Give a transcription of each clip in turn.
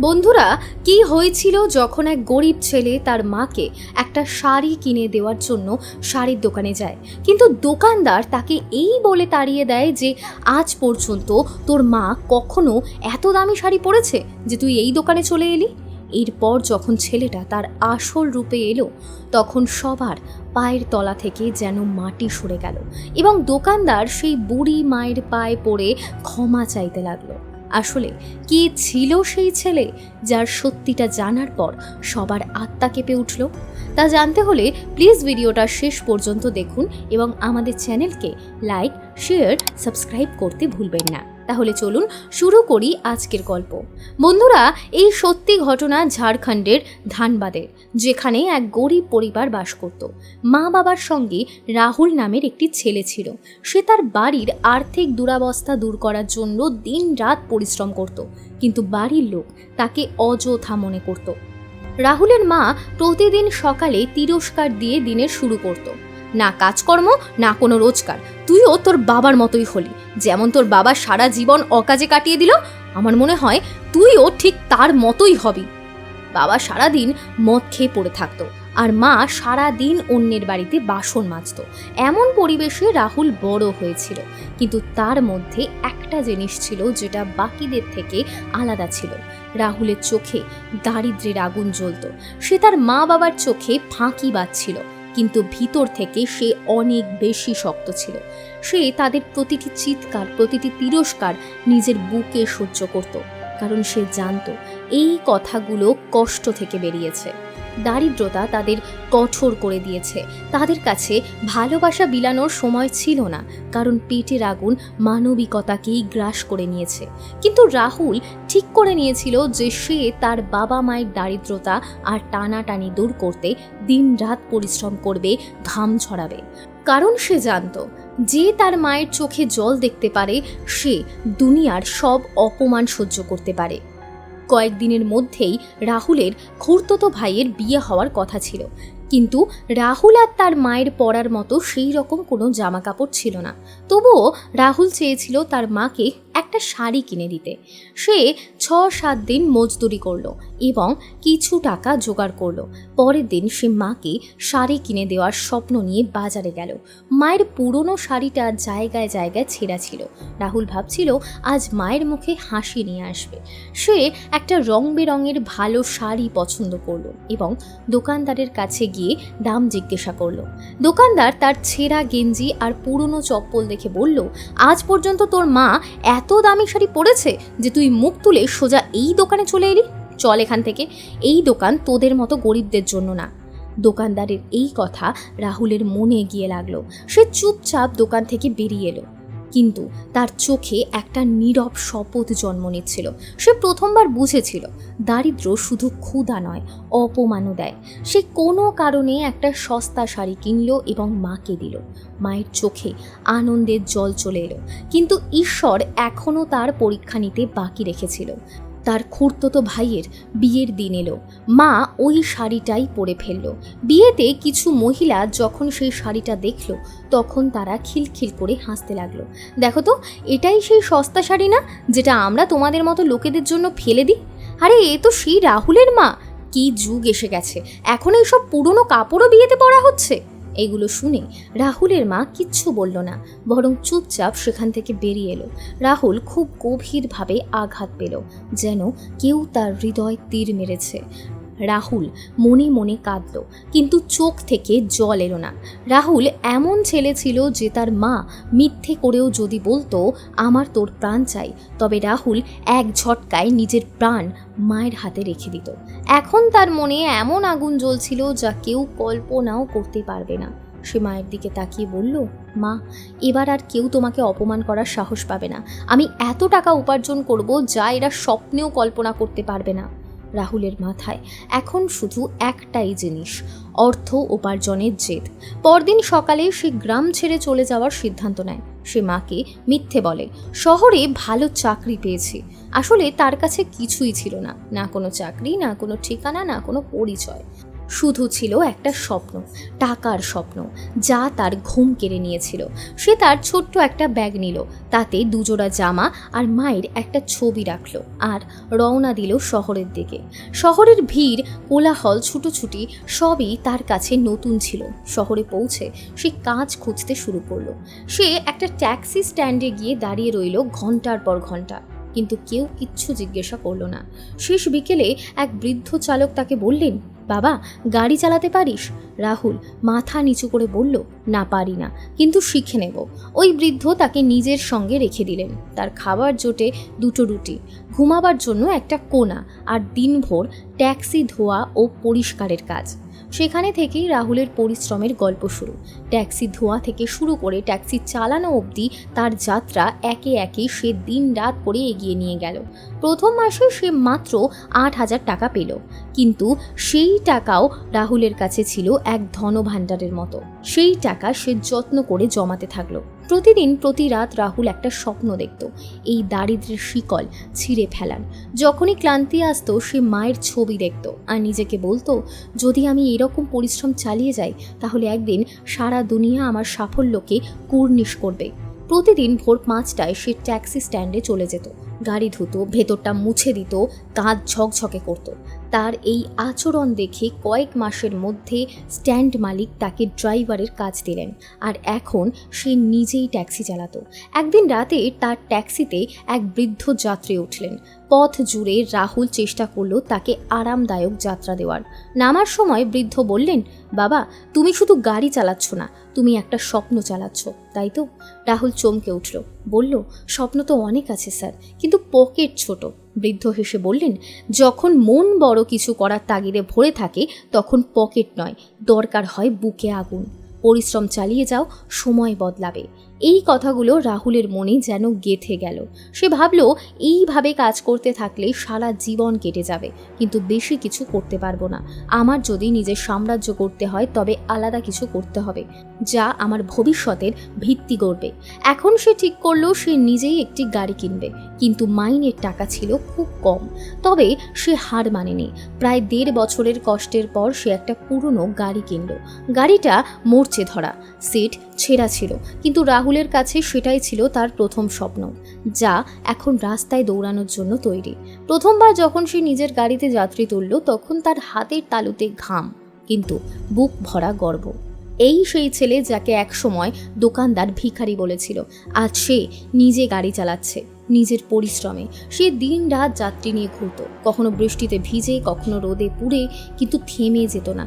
বন্ধুরা, কি হয়েছিল যখন এক গরিব ছেলে তার মাকে একটা শাড়ি কিনে দেওয়ার জন্য শাড়ির দোকানে যায়? কিন্তু দোকানদার তাকে এই বলে তাড়িয়ে দেয় যে, আজ পর্যন্ত তোর মা কখনো এত দামি শাড়ি পরেছে যে তুই এই দোকানে চলে এলি? এরপর যখন ছেলেটা তার আসল রূপে এলো, তখন সবার পায়ের তলা থেকে যেন মাটি সরে গেল এবং দোকানদার সেই বুড়ি মায়ের পায়ে পড়ে ক্ষমা চাইতে লাগল। আসলে কি ছিল সেই ছেলে যার সত্যিটা জানার পর সবার আত্মা কেঁপে উঠল? তা জানতে হলে প্লিজ ভিডিওটা শেষ পর্যন্ত দেখুন এবং আমাদের চ্যানেলকে লাইক, শেয়ার, সাবস্ক্রাইব করতে ভুলবেন না। তাহলে চলুন শুরু করি আজকের গল্প। বন্ধুরা, এই সত্যি ঘটনা ঝাড়খণ্ডের ধানবাদের যেখানে এক গরিব পরিবার বাস করত। মা বাবার সঙ্গে রাহুল নামের একটি ছেলে ছিল। সে তার বাড়ির আর্থিক দুরাবস্থা দূর করার জন্য দিন রাত পরিশ্রম করত, কিন্তু বাড়ির লোক তাকে অযথা মনে করত। রাহুলের মা প্রতিদিন সকালে তিরস্কার দিয়ে দিনের শুরু করত। না কাজকর্ম, না কোনো রোজগার। তুইও তোর বাবার মতোই হলি। যেমন তোর বাবা সারা জীবন অকাজে কাটিয়ে দিল, আমার মনে হয় তুইও ঠিক তার মতোই হবি। বাবা সারাদিন মদ খেয়ে পড়ে থাকতো আর মা সারা দিন অন্যের বাড়িতে বাসন মাজতো। এমন পরিবেশে রাহুল বড় হয়েছিল। কিন্তু তার মধ্যে একটা জিনিস ছিল যেটা বাকিদের থেকে আলাদা ছিল। রাহুলের চোখে দারিদ্রের আগুন জ্বলত। সে তার মা বাবার চোখে ফাঁকি বাজছিল কিন্তু ভিতর থেকে সে অনেক বেশি শক্ত ছিল। সে তাদের প্রতিটি চিৎকার, প্রতিটি তিরস্কার নিজের বুকে সহ্য করত, কারণ সে জানত এই কথাগুলো কষ্ট থেকে বেরিয়েছে। দারিদ্রতা তাদের কঠোর করে দিয়েছে। তাদের কাছে ভালোবাসা বিলানোর সময় ছিল না, কারণ পেটের আগুন মানবিকতাকেই গ্রাস করে নিয়েছে। কিন্তু রাহুল ঠিক করে নিয়েছিল যে সে তার বাবা মায়ের দারিদ্রতা আর টানাটানি দূর করতে দিন রাত পরিশ্রম করবে, ঘাম ছড়াবে কারণ সে জানতো, যে তার মায়ের চোখে জল দেখতে পারে, সে দুনিয়ার সব অপমান সহ্য করতে পারে। কয়েকদিনের মধ্যেই রাহুলের খুড়তো ভাইয়ের বিয়ে হওয়ার কথা ছিল। কিন্তু রাহুল আর তার মায়ের পরার মতো সেই রকম কোনো জামা কাপড় ছিল না। তবুও রাহুল চেয়েছিল তার মাকে একটা শাড়ি কিনে দিতে। সে ছ সাত দিন মজদুরি করল এবং কিছু টাকা জোগাড় করল। পরের দিন সে মাকে শাড়ি কিনে দেওয়ার স্বপ্ন নিয়ে বাজারে গেল। মায়ের পুরনো শাড়িটা জায়গায় জায়গায় ছেঁড়া ছিল। রাহুল ভাবছিল, আজ মায়ের মুখে হাসি নিয়ে আসবে। সে একটা রং বেরঙের ভালো শাড়ি পছন্দ করল এবং দোকানদারের কাছে গিয়ে দাম জিজ্ঞাসা করল। দোকানদার তার ছেঁড়া গেঞ্জি আর পুরনো চপ্পল দেখে বলল, আজ পর্যন্ত তোর মা এত দামি শাড়ি পরেছে যে তুই মুখ তুলে সোজা এই দোকানে চলে এলি? চল এখান থেকে। এই দোকান তোদের মতো গরিবদের জন্য না। দোকানদারের এই কথা রাহুলের মনে গিয়ে লাগল। সে চুপচাপ দোকান থেকে বেরিয়ে এলো। কিন্তু তার চোখে একটা নীরব শপথ জন্ম নিচ্ছিল। সে প্রথমবার বুঝেছিল দারিদ্র শুধু ক্ষুধা নয়, অপমানও দেয়। সে কোনো কারণে একটা সস্তা শাড়ি কিনল এবং মাকে দিল। মায়ের চোখে আনন্দের জল চলে এলো, কিন্তু ঈশ্বর এখনও তার পরীক্ষা নিতে বাকি রেখেছিল। তার খুড়তো ভাইয়ের বিয়ের দিন এলো। মা ওই শাড়িটাই পরে ফেলল। বিয়েতে কিছু মহিলা যখন সেই শাড়িটা দেখল, তখন তারা খিলখিল করে হাসতে লাগল। দেখো তো, এটাই সেই সস্তা শাড়ি না, যেটা আমরা তোমাদের মতো লোকেদের জন্য ফেলে দিই? আরে, এ তো সেই রাহুলের মা! কি যুগ এসে গেছে। এখন এইসব পুরনো কাপড়ও বিয়েতে পরা হচ্ছে। এগুলো শুনে রাহুলের মা কিচ্ছু বলল না, বরং চুপচাপ সেখান থেকে বেরিয়ে এলো। রাহুল খুব গভীরভাবে আঘাত পেল, যেন কেউ তার হৃদয় তীর মেরেছে। রাহুল মনে মনে কাঁদল, কিন্তু চোখ থেকে জল এলো না। রাহুল এমন ছেলে ছিল যে তার মা মিথ্যে করেও যদি বলতো, আমার তোর প্রাণ চাই। তবে রাহুল এক ঝটকায় নিজের প্রাণ মায়ের হাতে রেখে দিত। এখন তার মনে এমন আগুন জ্বলছিল যা কেউ কল্পনাও করতে পারবে না। সে মায়ের দিকে তাকিয়ে বলল, মা, এবার আর কেউ তোমাকে অপমান করার সাহস পাবে না। আমি এত টাকা উপার্জন করব যা এরা স্বপ্নেও কল্পনা করতে পারবে না। রাহুলের মাথায়। এখন শুধু একটাই জিনিস, অর্থ উপার্জনের জেদ। পরদিন সকালে সে গ্রাম ছেড়ে চলে যাওয়ার সিদ্ধান্ত নেয়। সে মাকে মিথ্যে বলে, শহরে ভালো চাকরি পেয়েছে। আসলে তার কাছে কিছুই ছিল না। না কোনো চাকরি, না কোনো ঠিকানা, না কোনো পরিচয়। শুধু ছিল একটা স্বপ্ন, টাকার স্বপ্ন, যা তার ঘুম কেড়ে নিয়েছিল। সে তার ছোট্ট একটা ব্যাগ নিল, তাতে দুজোড়া জামা আর মায়ের একটা ছবি রাখল আর রওনা দিল শহরের দিকে। শহরের ভিড়, কোলাহল, ছুটোছুটি সবই তার কাছে নতুন ছিল। শহরে পৌঁছে সে কাজ খুঁজতে শুরু করল। সে একটা ট্যাক্সি স্ট্যান্ডে গিয়ে দাঁড়িয়ে রইল ঘণ্টার পর ঘণ্টা কিন্তু কেউ কিচ্ছু জিজ্ঞাসা করল না। শেষ বিকেলে এক বৃদ্ধ চালক তাকে বললেন বাবা, গাড়ি চালাতে পারিস? রাহুল মাথা নিচু করে বলল, না, পারি না। কিন্তু শিখে নেব। ওই বৃদ্ধ তাকে নিজের সঙ্গে রেখে দিলেন। তার খাবার জোটে দুটো রুটি, ঘুমাবার জন্য একটা কোনা আর দিনভর ট্যাক্সি ধোয়া ও পরিষ্কারের কাজ। সেখানে থেকেই রাহুলের পরিশ্রমের গল্প শুরু। ট্যাক্সি ধোয়া থেকে শুরু করে ট্যাক্সি চালানো অবধি তার যাত্রা একে একে সে দিন রাত করে এগিয়ে নিয়ে গেল। প্রথম মাসে সে মাত্র আট হাজার টাকা পেল, কিন্তু সেই টাকাও রাহুলের কাছে ছিল এক ধন ভাণ্ডারের মতো। সেই টাকা সে যত্ন করে জমাতে থাকল। প্রতিদিন প্রতি রাত রাহুল একটা স্বপ্ন দেখত, এই দারিদ্রের শিকল ছিঁড়ে ফেলান যখনই ক্লান্তি আসতো, সে মায়ের ছবি দেখত। আর নিজেকে বলতো, যদি আমি এরকম পরিশ্রম চালিয়ে যাই, তাহলে একদিন সারা দুনিয়া আমার সাফল্যকে কুর্নিশ করবে। প্রতিদিন ভোর পাঁচটায় সে ট্যাক্সি স্ট্যান্ডে চলে যেত। গাড়ি ধুতো, ভেতরটা মুছে দিত, কাঁধ ঝকঝকে করত। তার এই আচরণ দেখে কয়েক মাসের মধ্যে স্ট্যান্ড মালিক তাকে ড্রাইভারের কাজ দিলেন। আর এখন সে নিজেই ট্যাক্সি চালাতো। একদিন রাতে তার ট্যাক্সিতে এক বৃদ্ধ যাত্রী উঠলেন। পথ জুড়ে রাহুল চেষ্টা করল তাকে আরামদায়ক যাত্রা দেওয়ার। নামার সময় বৃদ্ধ বললেন, বাবা, তুমি শুধু গাড়ি চালাচ্ছ না, তুমি একটা স্বপ্ন চালাচ্ছ, তাই তো? রাহুল চমকে উঠল। বলল, স্বপ্ন তো অনেক আছে স্যার, কিন্তু পকেট ছোট। বৃদ্ধ হেসে বললেন, যখন মন বড় কিছু করার তাগিদে ভরে থাকে, তখন পকেট নয়, দরকার হয় বুকে আগুন। পরিশ্রম চালিয়ে যাও, সময় বদলাবে। এই কথাগুলো রাহুলের মনে যেন গেথে গেল। সে ভাবল, এইভাবে কাজ করতে থাকলে সারা জীবন কেটে যাবে, কিন্তু বেশি কিছু করতে পারব না। আমার যদি নিজের সাম্রাজ্য করতে হয়, তবে আলাদা কিছু করতে হবে, যা আমার ভবিষ্যতের ভিত্তি গড়বে। এখন সে ঠিক করল, সে নিজেই একটি গাড়ি কিনবে, কিন্তু মাইনের টাকা ছিল খুব কম। তবে সে হার মানেনি। প্রায় দেড় বছরের কষ্টের পর সে একটা পুরনো গাড়ি কিনল। গাড়িটা মরচে ধরা। সিট ছেঁড়া ছিল। কিন্তু রাহুলের কাছে সেটাই ছিল তার প্রথম স্বপ্ন, যা এখন রাস্তায় দৌড়ানোর জন্য তৈরি। প্রথমবার যখন সে নিজের গাড়িতে যাত্রী তুলল, তখন তার হাতের তালুতে ঘাম, কিন্তু বুক ভরা গর্ব। এই সেই ছেলে যাকে একসময় দোকানদার ভিখারি বলেছিল, আজ সে নিজে গাড়ি চালাচ্ছে, নিজের পরিশ্রমে। সে দিন রাত যাত্রী নিয়ে ঘুরত, কখনো বৃষ্টিতে ভিজে, কখনো রোদে পুড়ে, কিন্তু থেমে যেত না।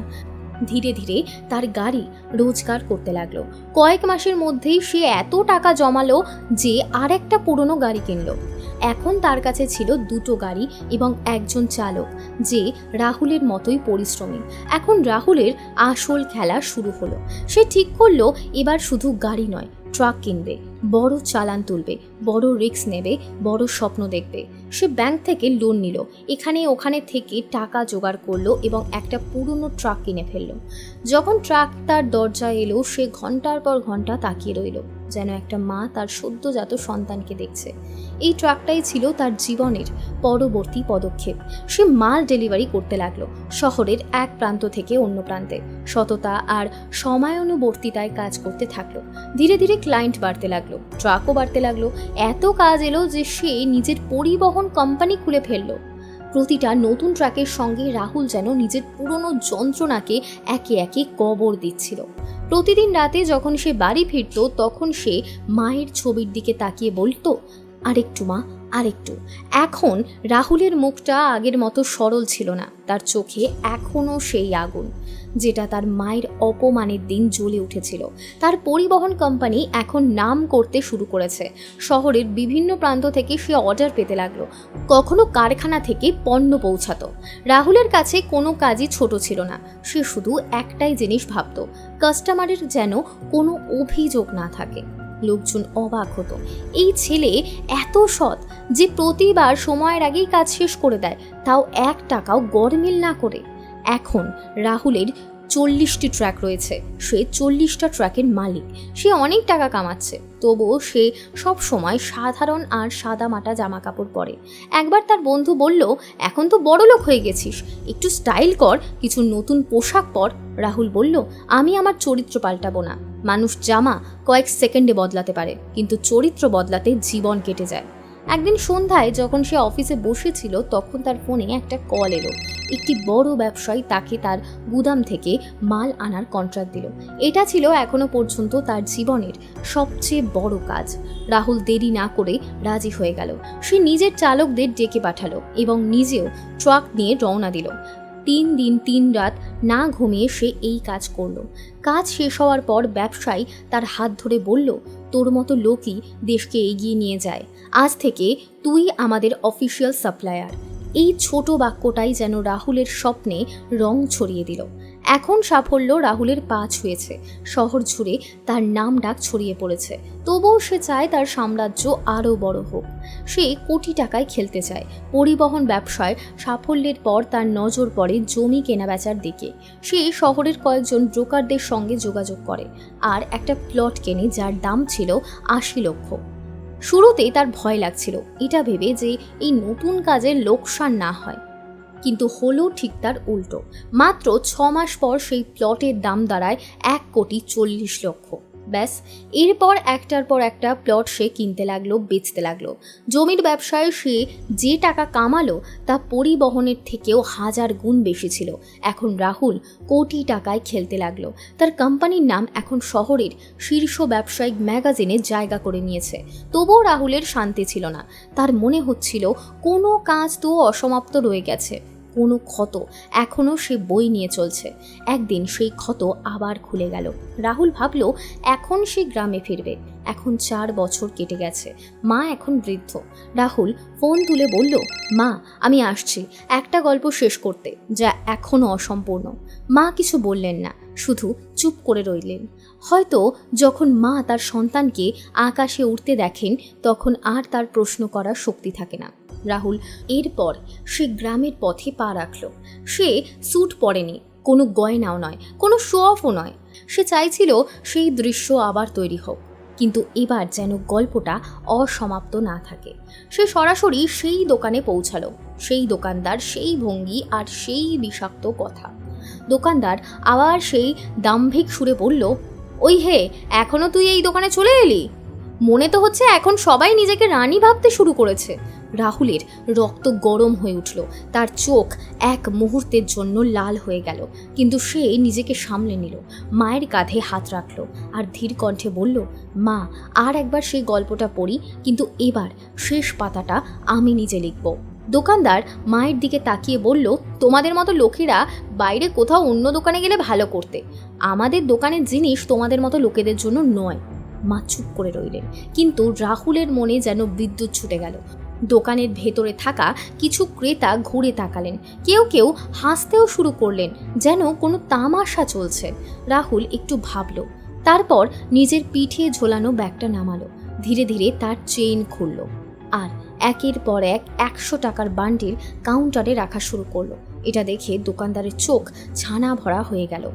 ধীরে ধীরে তার গাড়ি রোজগার করতে লাগল। কয়েক মাসের মধ্যেই সে এত টাকা জমালো যে আর একটা পুরনো গাড়ি কিনলো। এখন তার কাছে ছিল দুটো গাড়ি এবং একজন চালক যে রাহুলের মতোই পরিশ্রমী। এখন রাহুলের আসল খেলা শুরু হলো। সে ঠিক করল, এবার শুধু গাড়ি নয় ট্রাক কিনবে, বড় চালান তুলবে, বড় রিক্স নেবে, বড় স্বপ্ন দেখবে। সে ব্যাংক থেকে লোন নিল। এখানে ওখানে থেকে টাকা জোগাড় করল এবং একটা পুরনো ট্রাক কিনে ফেলল। যখন ট্রাক তার দরজায় এলো, সে ঘণ্টার পর ঘণ্টা তাকিয়ে রইল। যেন একটা মা তার সদ্যজাত সন্তানকে দেখছে। এই ট্রাকটাই ছিল তার জীবনের পরবর্তী পদক্ষেপ। সে মাল ডেলিভারি করতে লাগল, শহরের এক প্রান্ত থেকে অন্য প্রান্তে। সততা আর সময়ানুবর্তিতায় কাজ করতে থাকল। ধীরে ধীরে ক্লায়েন্ট বাড়তে লাগল ট্রাকও বাড়তে লাগল। এত কাজ এলো যে সে নিজের পরিবহন কোম্পানি খুলে ফেলল। প্রতিটা নতুন ট্রাকের সঙ্গে রাহুল যেন নিজের পুরনো যন্ত্রণাকে একে একে কবর দিচ্ছিল। প্রতিদিন রাতে যখন সে বাড়ি ফিরত, তখন সে মায়ের ছবির দিকে তাকিয়ে বলতো, আরেকটু মা, আরেকটু। এখন রাহুলের মুখটা আগের মতো সরল ছিল না, তার চোখে এখনও সেই আগুন। যেটা তার মায়ের অপমানের দিন জ্বলে উঠেছিল। তার পরিবহন কোম্পানি এখন নাম করতে শুরু করেছে। শহরের বিভিন্ন প্রান্ত থেকে সে অর্ডার পেতে লাগল। কখনো কারখানা থেকে পণ্য পৌঁছাতো। রাহুলের কাছে কোনো কাজই ছোট ছিল না। সে শুধু একটাই জিনিস ভাবত কাস্টমারের যেন কোনো অভিযোগ না থাকে। লোকজন অবাক হতো। এই ছেলে এত সৎ যে প্রতিবার সময়ের আগেই কাজ শেষ করে দেয়, তাও এক টাকাও গরমিল না করে। এখন রাহুলের চল্লিশটি ট্র্যাক রয়েছে। সে চল্লিশটা ট্র্যাকের মালিক। সে অনেক টাকা কামাচ্ছে। তবুও সে সব সময় সাধারণ আর সাদা মাটা জামা কাপড় পরে। একবার তার বন্ধু বলল, এখন তো বড় লোক হয়ে গেছিস। একটু স্টাইল কর, কিছু নতুন পোশাক পর। রাহুল বলল, আমি আমার চরিত্র পাল্টাবো না। মানুষ জামা কয়েক সেকেন্ডে বদলাতে পারে, কিন্তু চরিত্র বদলাতে জীবন কেটে যায়। একদিন সন্ধ্যায় যখন সে অফিসে বসেছিল, তখন তার ফোনে একটা কল এলো। একটি বড় ব্যবসায়ী তাকে তার গুদাম থেকে মাল আনার কন্ট্রাক্ট দিল। এটা ছিল এখনও পর্যন্ত তার জীবনের সবচেয়ে বড় কাজ। রাহুল দেরি না করে রাজি হয়ে গেল। সে নিজের চালকদের ডেকে পাঠালো এবং নিজেও ট্রাক নিয়ে রওনা দিল। তিন দিন তিন রাত না ঘুমিয়ে সে এই কাজ করল। কাজ শেষ হওয়ার পর ব্যবসায়ী তার হাত ধরে বলল, তোর মতো লোকই দেশকে এগিয়ে নিয়ে যায়। আজ থেকে তুই আমাদের অফিসিয়াল সাপ্লায়ার এই ছোট বাক্যটাই যেন রাহুলের স্বপ্নে রং ছড়িয়ে দিল। এখন সাফল্য রাহুলের পা ছুঁয়েছে শহর জুড়ে তার নাম ডাক ছড়িয়ে পড়েছে। তবুও সে চায় তার সাম্রাজ্য আরও বড় হোক। সে কোটি টাকায় খেলতে চায়। পরিবহন ব্যবসায় সাফল্যের পর তার নজর পড়ে জমি কেনাবেচার দিকে। সে শহরের কয়েকজন ব্রোকারদের সঙ্গে যোগাযোগ করে। আর একটা প্লট কেনে যার দাম ছিল আশি লক্ষ। শুরুতে তার ভয় লাগছিল। এটা ভেবে যে এই নতুন কাজের লোকসান না হয়। কিন্তু হলো ঠিক তার উল্টো। মাত্র ছ মাস পর সেই প্লটের দাম দাঁড়ায় এক কোটি চল্লিশ লক্ষ। ব্যাস, এরপর একটার পর একটা প্লট সে কিনতে লাগল, বেচতে লাগল। জমির ব্যবসায় সে যে টাকা কামালো, তা পরিবহনের থেকেও হাজার গুণ বেশি ছিল। এখন রাহুল কোটি টাকায় খেলতে লাগল। তার কোম্পানির নাম এখন শহরের শীর্ষ ব্যবসায়িক ম্যাগাজিনে জায়গা করে নিয়েছে। তবুও রাহুলের শান্তি ছিল না। তার মনে হচ্ছিল, কোনো কাজ তো অসমাপ্ত রয়ে গেছে। কোনো ক্ষত এখনও সে বই নিয়ে চলছে। একদিন সেই ক্ষত আবার খুলে গেল। রাহুল ভাবল, এখন সে গ্রামে ফিরবে। এখন চার বছর কেটে গেছে। মা এখন বৃদ্ধ। রাহুল ফোন তুলে বলল, মা, আমি আসছি। একটা গল্প শেষ করতে, যা এখনও অসম্পূর্ণ। মা কিছু বললেন না, শুধু চুপ করে রইলেন। হয়তো যখন মা তার সন্তানকে আকাশে উঠতে দেখেন, তখন আর তার প্রশ্ন করার শক্তি থাকে না। রাহুল। এরপর সে গ্রামের পথে পা রাখল। সে স্যুট পরেনি, কোনো গয়নাও নয়, কোনো শো অফও নয়। সে চাইছিল সেই দৃশ্য আবার তৈরি হোক, কিন্তু এবার যেন গল্পটা অসমাপ্ত না থাকে। সে সরাসরি সেই দোকানে পৌঁছালো, সেই দোকানদার, সেই ভঙ্গি আর সেই বিষাক্ত কথা। দোকানদার আবার সেই দাম্ভিক সুরে বলল, ওই হে, এখনও তুই এই দোকানে চলে এলি? মনে তো হচ্ছে এখন সবাই নিজেকে রানী ভাবতে শুরু করেছে। রাহুলের রক্ত গরম হয়ে উঠল। তার চোখ এক মুহূর্তের জন্য লাল হয়ে গেল। কিন্তু সে নিজেকে সামলে নিল। মায়ের কাঁধে হাত রাখল আর ধীর কণ্ঠে বলল, মা, আর একবার সেই গল্পটা পড়ি, কিন্তু এবার শেষ পাতাটা আমি নিজে লিখব। দোকানদার মায়ের দিকে তাকিয়ে বলল, তোমাদের মতো লোকেরা বাইরে কোথাও অন্য দোকানে গেলে ভালো করতে। আমাদের দোকানের জিনিস তোমাদের মতো লোকেদের জন্য নয়। মা চুপ করে রইলেন। কিন্তু রাহুলের মনে যেন বিদ্যুৎ ছুটে গেল। দোকানের ভেতরে থাকা কিছু ক্রেতা ঘুরে তাকালেন। কেউ কেউ হাসতেও শুরু করলেন যেন কোনো তামাশা চলছে। রাহুল একটু ভাবল। তারপর নিজের পিঠে ঝোলানো ব্যাগটা নামালো। ধীরে ধীরে তার চেইন খুলল। আর একের পর এক একশো টাকার বান্ডিল কাউন্টারে রাখা শুরু করল। এটা দেখে দোকানদারের চোখ ছানা ভরা হয়ে গেল।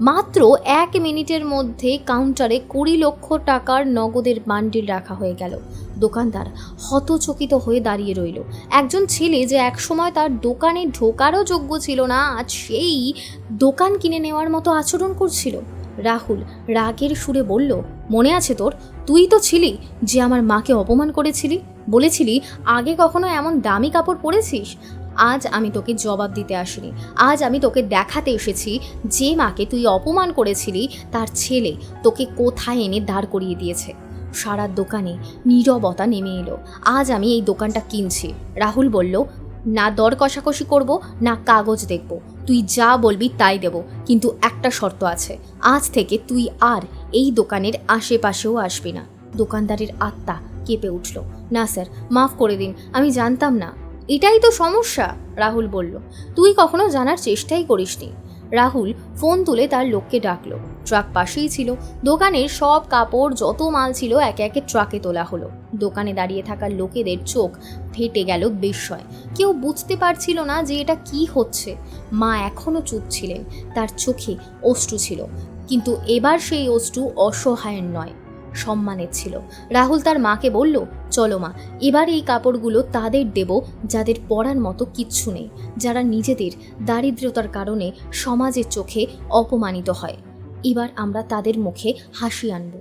মাত্র এক মিনিটের মধ্যে কাউন্টারে কুড়ি লক্ষ টাকার নগদের বান্ডিল রাখা হয়ে গেল। দোকানদার হতচকিত হয়ে দাঁড়িয়ে রইল। একজন ছেলে যে একসময় তার দোকানে ঢোকারও যোগ্য ছিল না, আজ সেই দোকান কিনে নেওয়ার মতো আচরণ করছিল। রাহুল রাগের সুরে বলল, মনে আছে তোর? তুই তো ছিলি যে আমার মাকে অপমান করেছিলি? বলেছিলি, আগে কখনো এমন দামি কাপড় পরেছিস? আজ আমি তোকে জবাব দিতে আসিনি। আজ আমি তোকে দেখাতে এসেছি যে মাকে তুই অপমান করেছিলি, তার ছেলে তোকে কোথায় এনে দাঁড় করিয়ে দিয়েছে। সারা দোকানে নীরবতা নেমে এলো। আজ আমি এই দোকানটা কিনছি। রাহুল বলল, না দর কষাকষি করব, না কাগজ দেখব। তুই যা বলবি তাই দেব, কিন্তু একটা শর্ত আছে। আজ থেকে তুই আর এই দোকানের আশেপাশেও আসবি না। দোকানদারের আত্মা কেঁপে উঠল। না স্যার, মাফ করে দিন, আমি জানতাম না। এটাই তো সমস্যা, রাহুল বলল। তুই কখনো জানার চেষ্টাই করিসনি। রাহুল ফোন তুলে তার লোককে ডাকলো। ট্রাক পাশেই ছিল। দোকানের সব কাপড়, যত মাল ছিল, একে একে ট্রাকে তোলা হলো। দোকানে দাঁড়িয়ে থাকা লোকেদের চোখ ফেটে গেল বিস্ময়। কেউ বুঝতে পারছিল না যে এটা কি হচ্ছে। মা এখনও চুপ ছিলেন। তার চোখে অশ্রু ছিল। কিন্তু এবার সেই অশ্রু অসহায়ের নয়। সম্মানের ছিল। রাহুল তার মাকে বলল, চলো মা, এবার এই কাপড়গুলো তাদের দেব, যাদের পরার মতো কিচ্ছু নেই, যারা নিজেদের দারিদ্রতার কারণে সমাজের চোখে অপমানিত হয়। এবার আমরা তাদের মুখে হাসি আনব।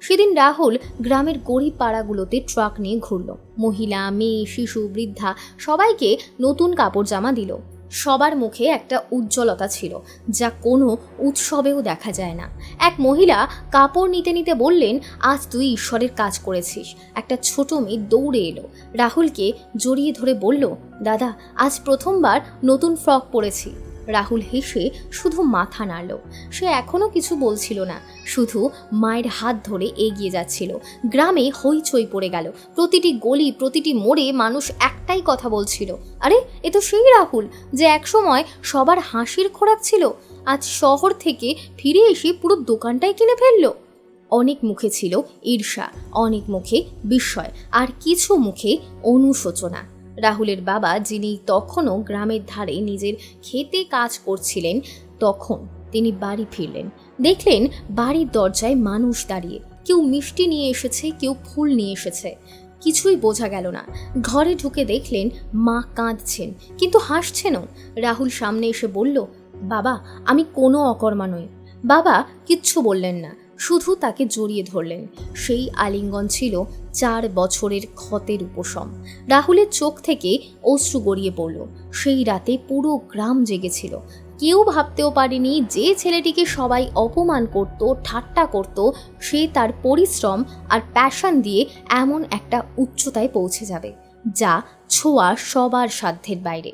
সেদিন রাহুল গ্রামের গরিব পাড়াগুলোতে ট্রাক নিয়ে ঘুরল। মহিলা, মেয়ে, শিশু, বৃদ্ধা সবাইকে নতুন কাপড় জামা দিল। সবার মুখে একটা উজ্জ্বলতা ছিল, যা কোনো উৎসবেও দেখা যায় না। এক মহিলা কাপড় নিতে নিতে বললেন, আজ তুই ঈশ্বরের কাজ করেছিস। একটা ছোট মেয়ে দৌড়ে এলো। রাহুলকে জড়িয়ে ধরে বলল, দাদা, আজ প্রথমবার নতুন ফ্রক পরেছি। রাহুল হেসে শুধু মাথা নাড়ল। সে এখনও কিছু বলছিল না, শুধু মায়ের হাত ধরে এগিয়ে যাচ্ছিল। গ্রামে হইচই পড়ে গেল। প্রতিটি গলি, প্রতিটি মোড়ে মানুষ একটাই কথা বলছিল, আরে, এ তো সেই রাহুল যে একসময় সবার হাসির খোরাক ছিল, আজ শহর থেকে ফিরে এসে পুরো দোকানটাই কিনে ফেলল। অনেক মুখে ছিল ঈর্ষা, অনেক মুখে বিস্ময়, আর কিছু মুখে অনুশোচনা। রাহুলের বাবা, যিনি তখনও গ্রামের ধারে নিজের খেতে কাজ করছিলেন, তখন তিনি বাড়ি ফিরলেন। দেখলেন বাড়ির দরজায় মানুষ দাঁড়িয়ে, কেউ মিষ্টি নিয়ে এসেছে, কেউ ফুল নিয়ে এসেছে। কিছুই বোঝা গেল না। ঘরে ঢুকে দেখলেন মা কাঁদছেন, কিন্তু হাসছেনও। রাহুল সামনে এসে বলল, বাবা, আমি কোনো অকর্মা নই। বাবা কিচ্ছু বললেন না। শুধু তাকে জড়িয়ে ধরলেন। সেই আলিঙ্গন ছিল চার বছরের ক্ষতের উপশম। রাহুলের চোখ থেকে অশ্রু গড়িয়ে পড়ল। সেই রাতে পুরো গ্রাম জেগেছিল। কেউ ভাবতেও পারেনি যে ছেলেটিকে সবাই অপমান করত, ঠাট্টা করত, সে তার পরিশ্রম আর প্যাশন দিয়ে এমন একটা উচ্চতায় পৌঁছে যাবে, যা ছোঁয়া সবার সাধ্যের বাইরে।